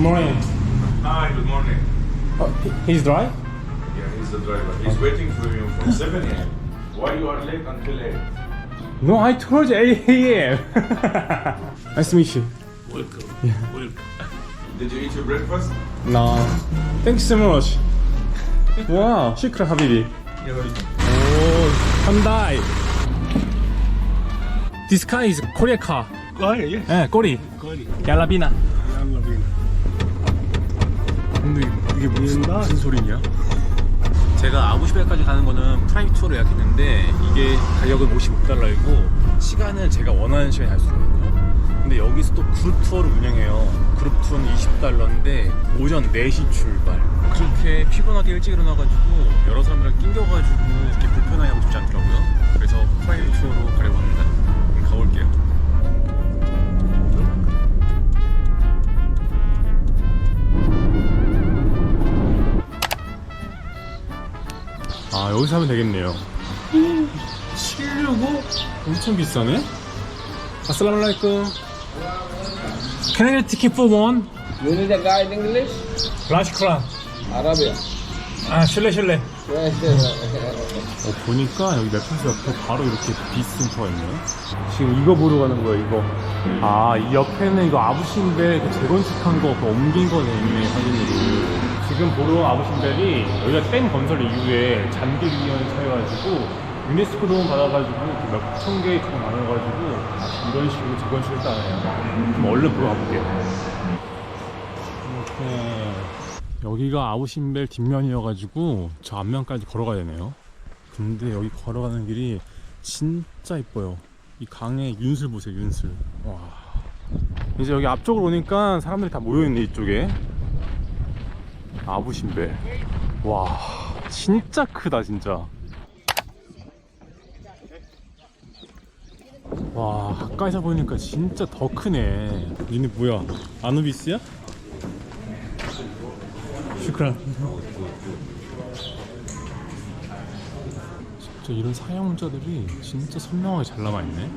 morning. Hi, good morning. Oh, he- he's dry? Yeah, he's the driver. He's waiting for you from 7 a.m. Why you are late until 8? No, I told you 8 a.m. nice to meet you. Welcome. Welcome. Did you eat your breakfast? No. Thank you so much. wow, shukra habibi. You're welcome. 오, 현다이. This car is Korea car. Korea, yes. 예, 꼬리. Korea. 얄라비나. 이게 무슨, 무슨 소리냐? 제가 아부시베까지 가는 거는 프라이빗 투어로 예약했는데 이게 가격은 55달러이고 시간은 제가 원하는 시간에 갈수 있거든요. 근데 여기서 또 그룹 투어를 운영해요. 그룹 투어는 20달러인데 오전 4시 출발. 그렇게 피곤하게 일찍 일어나가지고 여러 사람들랑 낑겨가지고 이렇게 불편하게 하고 싶지 않더라고요. 그래서 프라이빗 투어로 가려고 합니다. 그럼 가볼게요. 아 여기서 하면 되겠네요 765? 엄청 비싸네 아슬라말라이쿰 Can I get a ticket for one? You need a guide English? 라시 크란 Arabic. 아 실례 실례 Yes, yes. 어, 보니까 여기 넷플릭스 옆에 바로 이렇게 비센터가 있네 지금 이거 보러 가는 거야 이거 아 이 옆에는 이거 아부신벨 그 재건축한 거 그거 옮긴 거네 있네 사진으로 지금 보러 온 아부신벨이 여기가 땡 건설 이후에 잔디위원회 차여가지고 유네스코 도움 받아가지고 한 몇천 개의 가 나눠가지고 이런 식으로 재건축을 했다네요 좀 얼른 보러 가볼게요 이렇게 여기가 아부신벨 뒷면이어가지고 저 앞면까지 걸어가야 되네요 근데 여기 걸어가는 길이 진짜 이뻐요. 이 강의 윤슬 보세요, 윤슬. 와. 이제 여기 앞쪽으로 오니까 사람들이 다 모여있네, 이쪽에. 아부신벨. 와, 진짜 크다, 진짜. 와, 가까이서 보니까 진짜 더 크네. 니네 뭐야? 아누비스야? 슈크란. 진짜 이런 사형자들이 진짜 선명하게 잘 남아있네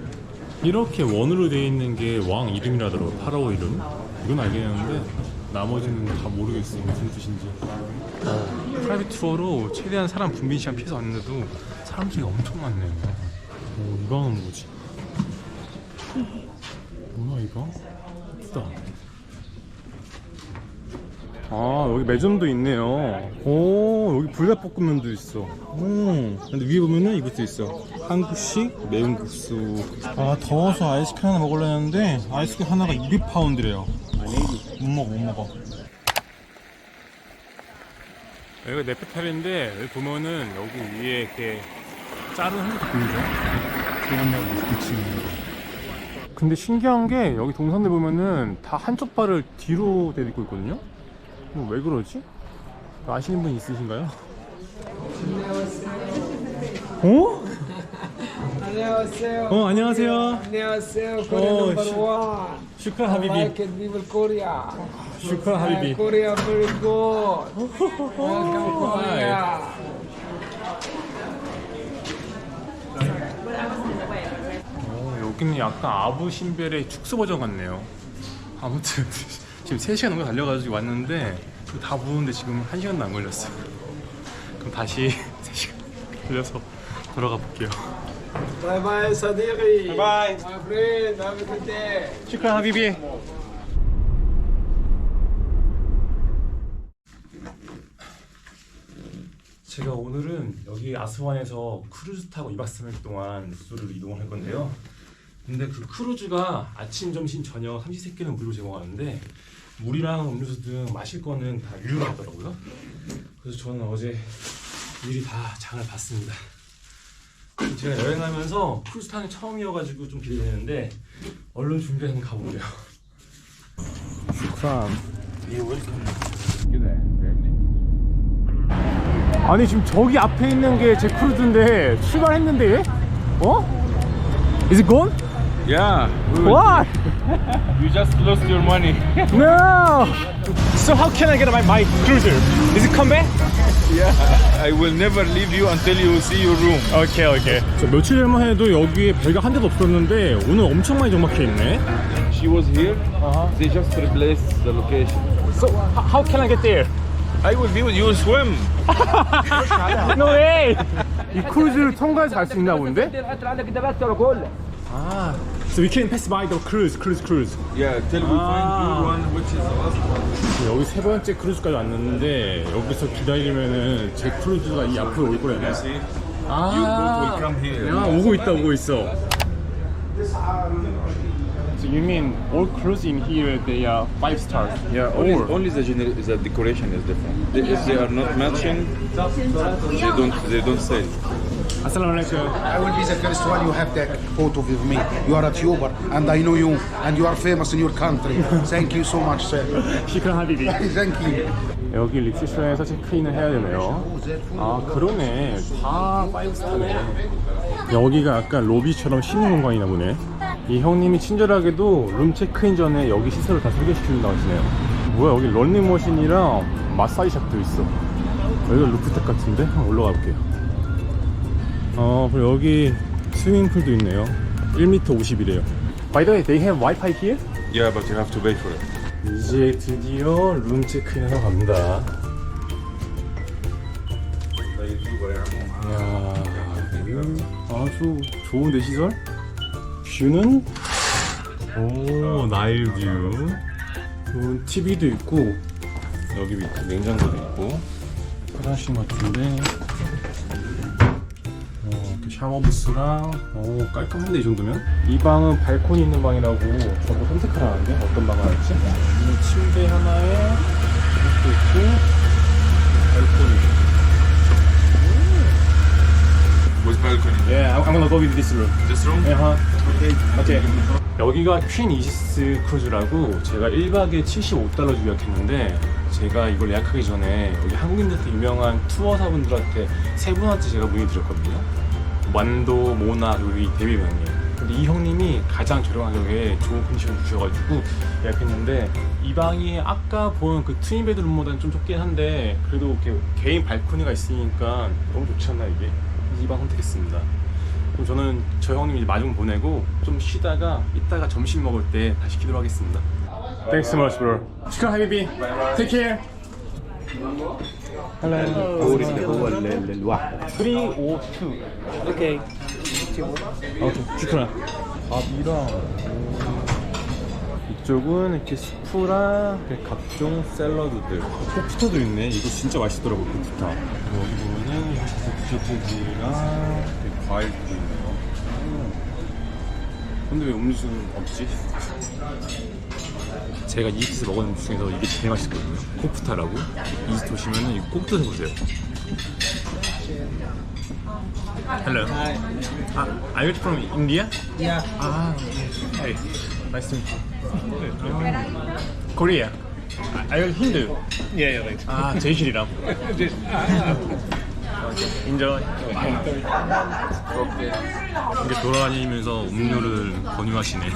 이렇게 원으로 되어 있는 게 왕 이름이라더라고 파라오 이름 이건 알겠는데 나머지는 다 모르겠어. 무슨 뜻인지. 어, 프라이빗 투어로 최대한 사람 분빈 시간 피해서 왔는데도 사람들이 엄청 많네요. 오, 이 방은 뭐지? 뭐야 이거? 예쁘다. 아 여기 매점도 있네요. 오 여기 불닭볶음면도 있어. 오 근데 위에 보면은 이것도 있어. 한국식 매운 국수. 아 더워서 아이스크림 하나 먹으려 했는데 아이스크림 하나가 200파운드래요 못 먹어 못 먹어 여기가 네페탈인데 여기 보면은 여기 위에 이렇게 자른 한게 보이죠? 붙이는 근데 신기한 게 여기 동산들 보면은 다 한쪽 발을 뒤로 내딛고 있거든요 뭐왜 그러지? 아시는 분 있으신가요? 어? 안녕하세요. 어 안녕하세요. 안녕하세요. Number sh- one. 슈 크라 I 하비비. like it, people Korea. 슈크라 하비비. Korea very good. Welcome Korea. 어, 여기는 약간 아부 신벨의 축소 버전 같네요. 아무튼 지금 3시간 넘게 달려가지고 왔는데 다 보는데 지금 1시간도 안 걸렸어요. 그럼 다시 3시간 돌려서 돌아가 볼게요. Bye bye, Sadiqi. Bye. My friend, have a good day. 슈크라 하비비. 제가 오늘은 여기 아스완에서 크루즈 타고 2박 3일 동안 숙소로 이동을 할 건데요. 근데 그 크루즈가 아침, 점심, 저녁 삼시세끼는 무료로 제공하는데 물이랑 음료수 등 마실 거는 다 유료로 하더라고요. 그래서 저는 어제 미리 다 장을 봤습니다. 제가 여행하면서 크루즈 타는 게 처음이어가지고 좀 기대되는데 얼른 준비해서 한번 가볼게요. 슈크람. 아니 지금 저기 앞에 있는 게 제 크루즈인데 출발했는데 어? Is it gone? Yeah, we What? you just lost your money. No. So how can I get my, my cruiser? Is it come back? Yeah, I will never leave you until you see your room. 오케이 오케이. 저 며칠 전만 해도 여기에 배가 한 대도 없었는데 오늘 엄청 많이 정박해 있네. She was here. Uh-huh. They just replaced the location. So how, can I get there? I will do you will swim. No way! 이 크루즈를 통과해서 갈 수 있나 본데? 아, so we can pass by the cruise, cruise, cruise. Yeah, till we Ah. find good one, which is the last one. 여기 세 번째 크루즈까지 왔는데 여기서 기다리면은 제 크루즈가 이 앞으로 올 거예요. See? 아, will come here. 야, 오고 있다, 오고 있어. So you mean all cruise in here they are five stars? Yeah, only, Or- only the, gener- the decoration is different. They- If they are not matching, they don't they don't sell. 아살라말레이쿰. I will be the first one you have that photo with me. You are a tuber and I know you and you are famous in your country. Thank you so much, sir. 시크한 하비비. Thank you. 여기 리셉션에서 체크인을 해야 되네요. 아 그러네. 다 파이브스타네. 여기가 약간 로비처럼 쉬는 공간이나 보네. 이 형님이 친절하게도 룸 체크인 전에 여기 시설을 다 소개시켜준다고 하시네요. 뭐야 여기 런닝머신이랑 마사지샵도 있어. 여기가 루프탑 같은데? 한번 올라가 볼게요. 어 그리고 여기 스위밍풀도 있네요. 1m 50이래요. By the way, they have Wi-Fi here? Yeah, but you have to pay for it. 이제 드디어 룸 체크인하러 갑니다. 이야, 아주 좋은데 시설? 뷰는 오 나일 뷰. 좋은 TV도 있고 여기 밑에 냉장고도 있고 화장실 같은데. 어, 또 샤워 부스랑 오 깔끔한데 이 정도면? 이 방은 발코니 있는 방이라고 저거 선택하라는데 어떤 방을 할지? 이 침대 하나에 이것도 있고 발코니. With balcony. Yeah, I'm gonna go with this room. This room? Yeah, okay. Okay. 여기가 퀸 이지스 크루즈라고 제가 1박에 75달러 주고 예약했는데 제가 이걸 예약하기 전에 여기 한국인들한테 유명한 투어사분들한테 세 분한테 제가 문의 드렸거든요. 완도, 모나, 그리고 이 데뷔명이에요. 근데 이 형님이 가장 저렴한 가격에 좋은 컨디션 주셔가지고 예약했는데 이 방이 아까 본 그 트윈 베드룸보다는 좀 좁긴 한데 그래도 이렇게 개인 발코니가 있으니까 너무 좋지 않나 이게? 이 방 선택했습니다. 그럼 저는 저 형님 이제 마중 보내고 좀 쉬다가 이따가 점심 먹을 때 다시 키도록 하겠습니다. Thanks so much, bro. 하비비. Take care. Hello. 352. اوكي 오케이. 시크라. 밥이랑 이쪽은 이렇게 스프랑 이렇게 각종 샐러드들. 코프터도 있네. 이거 진짜 맛있더라고 코프타. 여기 보면은 디저트들이랑 이렇게 과일도 있네요. 음. 근데 왜 음료수는 없지? 제가 이집트에서 먹은 음식 중에서 이게 제일 맛있거든요 코프타라고 이집트 오시면 이거 꼭 드셔보세요 Hello. Hi. Uh, are you from India? Yeah. Ah, hey. Nice to meet you. Korea. Are you Hindu? Yeah, yeah, right. 아, 제이 실이람. 인정. 이렇게 돌아다니면서 음료를 권유하시네.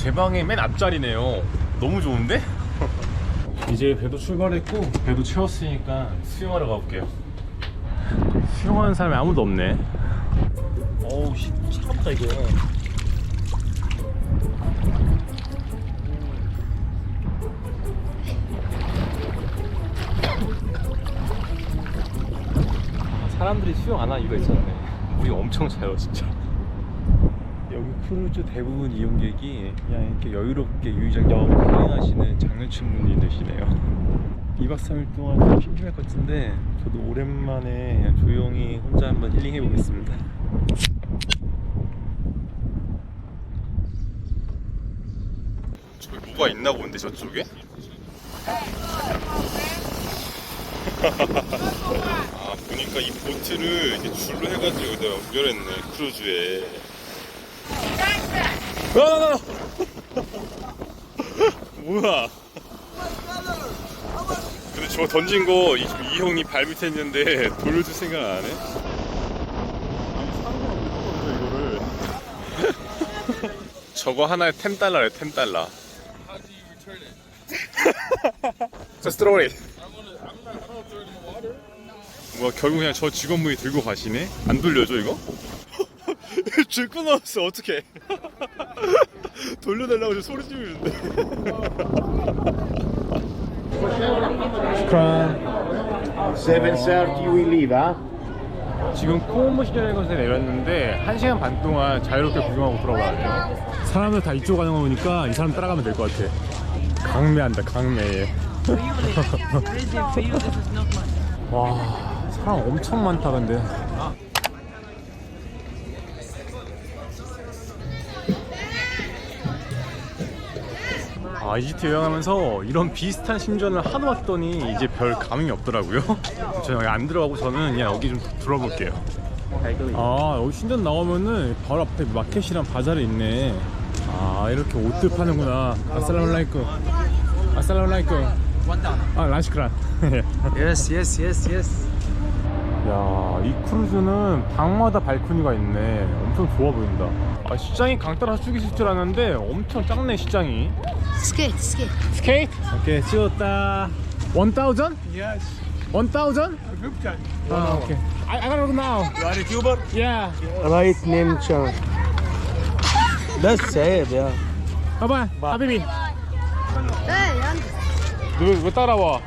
제 방의 맨 앞자리네요. 너무 좋은데? 이제 배도 출발했고 배도 채웠으니까 수영하러 가볼게요. 수영하는 사람이 아무도 없네. 어우, 시, 시끄럽다 이거. 사람들이 수영 안 하는 이유가 있었네. 물이 엄청 차요, 진짜. 크루즈 대부분 이용객이 그냥 이렇게 여유롭게 유의적으로 힐링하시는 장년층 분들이시네요. 2박 3일 동안 좀 심심할 것 같은데 저도 오랜만에 조용히 혼자 한번 힐링해 보겠습니다. 저기 뭐가 있나 본데 저쪽에? 아 보니까 이 보트를 이렇게 줄로 해가지고 연결했네 크루즈에. 아! 뭐야? 근데 저거 던진 거 이, 이 형이 발 밑에 있는데 돌려줄 생각 안 해? 이거를 저거 하나에 10달러래 10달러 Just throw it 뭐야 결국 그냥 저 직원분이 들고 가시네? 안 돌려줘 이거? 줄 끊어졌어. 어떡해. 돌려달라고 저 소리 지르는데. 축하 7.30 we leave, huh? 지금 코모시전에 곳에 내렸는데 1시간 반 동안 자유롭게 구경하고 돌아와야 돼요. 사람들 다 이쪽 가는 거 보니까 이 사람 따라가면 될 것 같아. 강매한다 강매 와 사람 엄청 많다 근데 아 이집트 여행하면서 이런 비슷한 신전을 하도 왔더니 이제 별 감흥이 없더라고요. 저는 여기 안 들어가고 저는 그냥 여기 좀 들어볼게요. 아 여기 신전 나오면은 바로 앞에 마켓이랑 바자르 있네. 아 이렇게 옷들 파는구나. 아살라말라이쿰. 아살라말라이쿰. 아 라시크란. Yes, yes, yes, yes. 야, 이 크루즈는 방마다 발코니가 있네. 엄청 좋아 보인다. 아, 시장이 강 따라 쭉 있을 줄 알았는데 엄청 작네, 시장이. Skate, skate. 스케이트? 오케이, 찍었다. 1000? Yes. 1000? Gupta. 아, 오케이. I, I gotta go now. You are a tuber? Yeah. Right name chart. That's sad, yeah. 봐봐, 하비비. Hey, and 너왜 따라와?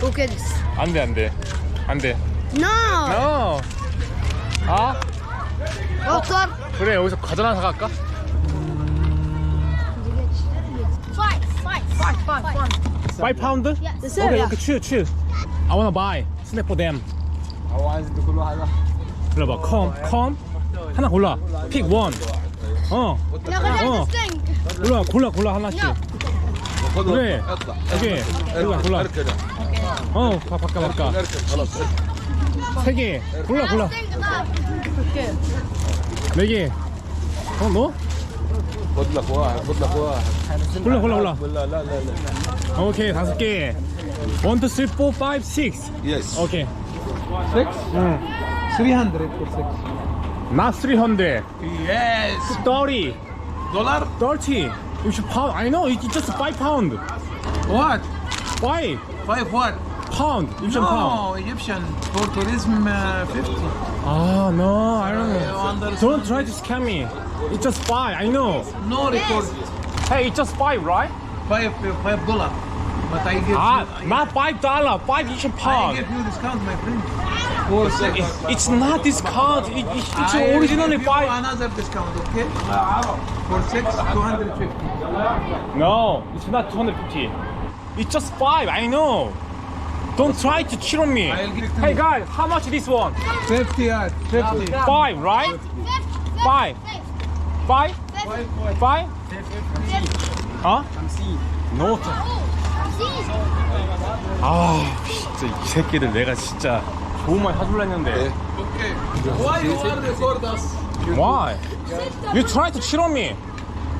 look at this. 안 돼, 안 돼. 안 돼. No. No. 아? Doctor. 그래, 여기서 과자 하나 사갈까? Five, five, five, five, five. 5 파운드? Yes, sir. 오케이, 오케이, chill, chill. I wanna buy. snack for them. 골라봐. 컴, 컴. 하나 골라. 픽 원. 어. Now, get Oh. this thing. 골라, 골라, 골라 하나씩. 그래. 오케이. 골라, 골라. 어, 바, 바꿔, 바꿔. 세 개. 골라 골라. 네 개. 어 너? 골라 골라 골라 골라 골라 골라 골라. 오케이 다섯 개. One, two, three, four, five, six. Yes. Okay. Six? Mm. 300 for six. Not 300. Yes. 30. Dollar? 30. You should pound. I know, it's just 5 pound. What? Why? 5 what? Pound. Egyptian pound. No, Egyptian. For tourism, uh, 50. Ah, no, I don't know. Don't try to scam me. It's just 5, I know. No record. Hey, it's just 5, right? Five, five dollar. But I give Ah, you, not 5 dollar, 5 Egyptian I pound. give you discount, my friend. For six. It's not discount. It, it, it's I originally give you 5. another discount, okay? For six, 250. No, it's not 250. It's just 5, I know. Don't try to cheat on me. Hey guys, how much this one? 50 yard, 50. 5, right? 5. 5? 5? 어? No. 아, 진짜 이 새끼들 내가 진짜 좋은 말 사줄라 했는데. Why you are record us? Why? You try to cheat on me.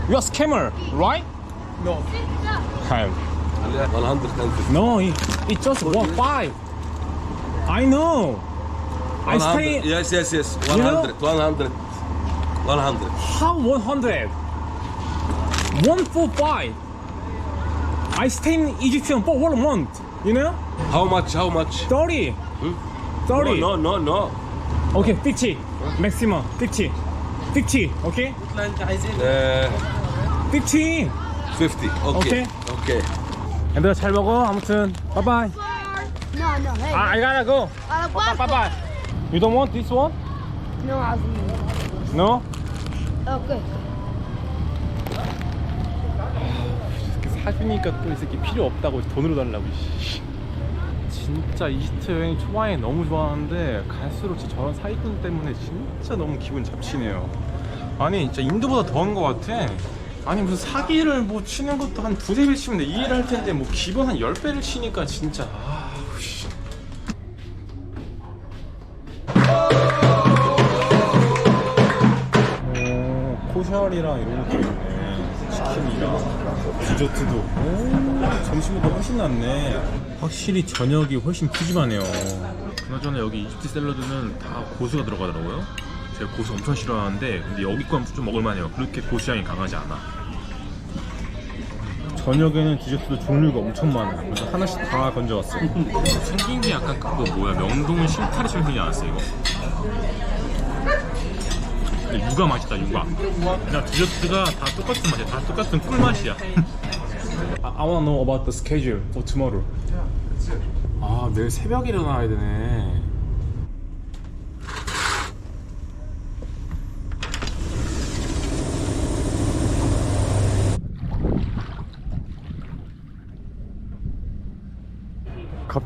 You are scammer, right? No. I'm, no, it, it just one five. I know. I stay. Yes, yes, yes. You know- 100, 100, 100. How 100? 145. I stay in Egyptian for one month. You know? How much? How much? 30. 30. No, no, no, Okay, 50. Maximum. 50. 50. Okay? no. Uh, 50. 50. Okay. Okay. 얘들아 잘 먹어. 아무튼 바이바이. No, no, hey. 아, I gotta go. Uh, Bye bye. You don't want this one? No, Azmi. No? Okay. 사주니까 또 이 새끼 필요 없다고 돈으로 달라고 씨. 진짜 이집트 여행 초반에 너무 좋아하는데 갈수록 진짜 저런 사기꾼 때문에 진짜 너무 기분 잡치네요 아니 진짜 인도보다 더한 것 같아 아니 무슨 사기를 뭐 치는 것도 한 두세 배 치면 내 이해를 할 텐데 뭐 기본 한 열 배를 치니까 진짜 아우 씨. 오, 코샬이랑 이런 것도 있네. 치킨이랑 디저트도. 오, 점심보다 훨씬 낫네. 확실히 저녁이 훨씬 푸짐하네요. 그나저나 여기 이집트 샐러드는 다 고수가 들어가더라고요. 제가 고수 엄청 싫어하는데 근데 여기 건좀 먹을만해요. 그렇게 고수향이 강하지 않아. 저녁에는 디저트도 종류가 엄청 많아요. 그래서 하나씩 다 건져왔어. 생긴 게 약간 그거 뭐야 명동 실타래처럼 생기지 않았어 이거? 근데 육아 맛있다 육아 그냥 디저트가 다 똑같은 맛이야 다 똑같은 꿀 맛이야 I wanna know about the schedule for tomorrow 아 내일 새벽에 일어나야 되네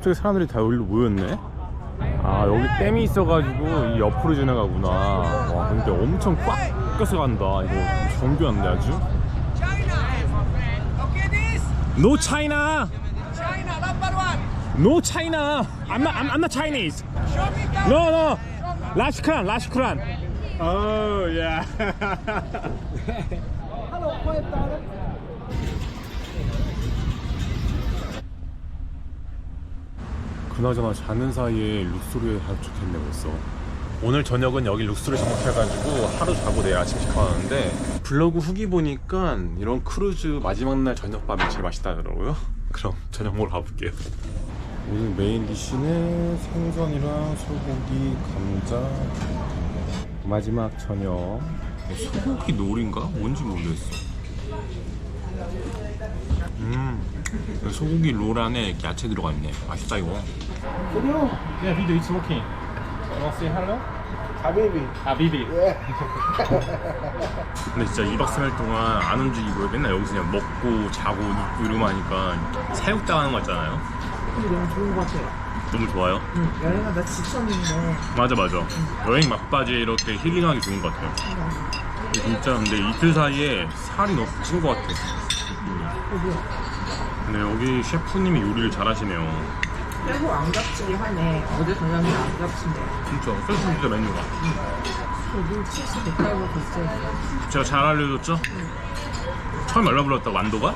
갑자기 사람들이 다 여기로 모였네? 아 여기 댐이 있어가지고 이 옆으로 지나가구나. 와 근데 엄청 꽉 껴서 간다. 이거 정교한데 아주? No China! No China! I'm not, I'm, 라시크란 라시크란 Oh yeah 그나저나 자는 사이에 룩소리에 도착했네 벌써. 오늘 저녁은 여기 룩소리 정착해가지고 하루 자고 내일 아침 식하는데 블로그 후기 보니까 이런 크루즈 마지막 날 저녁밥이 제일 맛있다더라고요. 그럼 저녁 먹으러 가볼게요. 오늘 메인 디쉬는 생선이랑 소고기, 감자 마지막 저녁. 뭐 소고기 놀인가? 뭔지 모르겠어. 음 소고기 롤 안에 야채 들어가 있네. 맛있다 이거. 야 비디오 it's working. Wanna say hello? Habibi. 아 비비. 근데 진짜 2박 3일 동안 안 움직이고 맨날 여기서 그냥 먹고 자고 눕고 이러고 하니까 사육당하는 거 같잖아요. 너무 좋은 것 같아요. 너무 좋아요? 응, 여행하다 지쳤는데 맞아 맞아. 여행 막바지에 이렇게 힐링하기 좋은 것 같아요. 진짜 근데 이틀 사이에 살이 너무 찐것 같아 근데 여기 셰프님이 요리를 잘하시네요 빼고 안 겹치하네. 어제 저녁에 안 겹친대. 진짜 셀프피자 메뉴가 저도 70, 108고 글쎄 제가 잘 알려줬죠? 처음 연락 불렀다 완도가?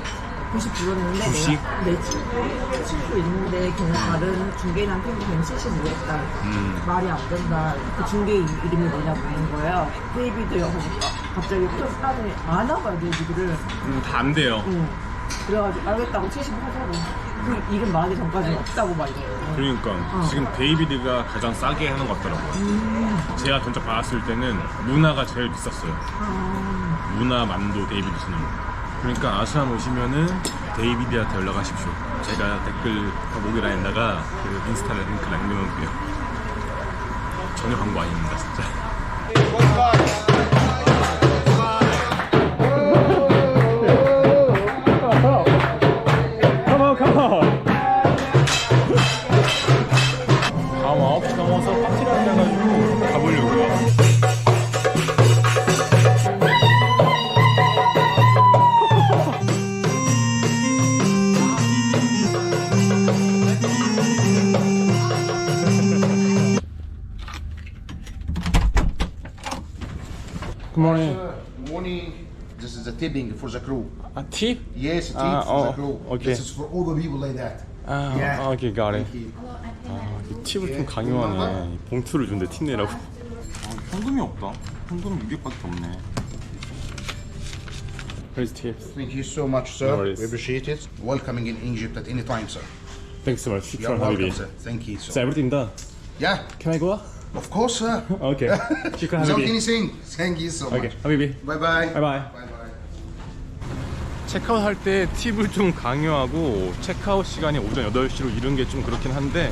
90 불렀는데 90? 내가 내 친구, 친구 있는데 걔는 다른 중개랑 팬이 걔는 70 물었다. 음. 말이 안 된다. 그 중개 이름이 뭐냐 묻는 거예요. 데이비드요 하니까 갑자기 또 따더니 안 와봐요 데이비드를. 음, 다 안 돼요 응. 그래가지고 알겠다고 70 하자고. 그 이름 말하기 전까지는 없다고 막 이래요. 그러니까 지금 데이비드가 가장 싸게 하는 것 같더라고요. 제가 전적 받았을 때는 문화가 제일 비쌌어요. 문화 만도 데이비드 쓰는 그러니까 아시안 오시면은 데이비드한테 연락하십시오. 제가 댓글 목이라인다가 그 인스타 링크 남겨놓을게요. 전혀 광고 아닙니다 진짜 tipping for the crew. 아, 팁? Yes, a tip Ah, for oh, the crew. okay. This is for all the people like that. 아, Yeah. 아, 오케이, got it. Thank you. 아, 이 팁을 좀 강요하네. 이 봉투를 준대, 팁 내라고. 아, 현금이 없다. 현금은 600밖에 없네. Here's tips. Thank you so much, sir. No worries. we appreciate it. Welcoming in Egypt at any time, sir. Thanks so much. You're Shukran, welcome, Habibi. sir. Thank you, So sir. everything done. Yeah, Can I go? of course, sir. Okay. Shukran, Without Habibi. anything. Thank you so much. Okay, Habibi. Bye bye. Bye bye. Bye bye. 체크아웃 할 때 팁을 좀 강요하고 체크아웃 시간이 오전 8시로 이른 게 좀 그렇긴 한데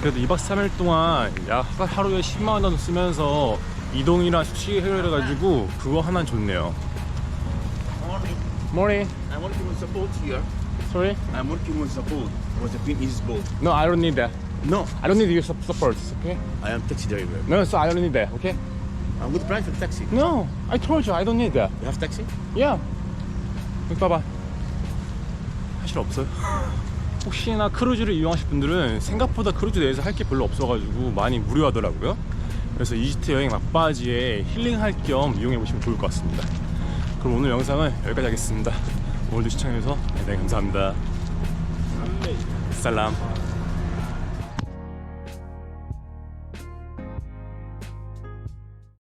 그래도 2박 3일 동안 약 하루에 10만 원 쓰면서 이동이랑 숙식 해결해가지고 그거 하나 좋네요. Morning. I'm working with support here. Sorry? I'm working with support with the Queen East Boat. No, I don't need that. No, I don't need your sup- support. Okay? I am taxi driver. No, so I don't need that. Okay? I'm with private taxi. No, I told you I don't need that. You have taxi? 야, 여기 봐봐. 사실 없어요. 혹시나 크루즈를 이용하실 분들은 생각보다 크루즈 내에서 할 게 별로 없어가지고 많이 무료하더라고요. 그래서 이집트 여행 막바지에 힐링할 겸 이용해 보시면 좋을 것 같습니다. 그럼 오늘 영상은 여기까지 하겠습니다. 오늘도 시청해주셔서 대단히 감사합니다. 살람.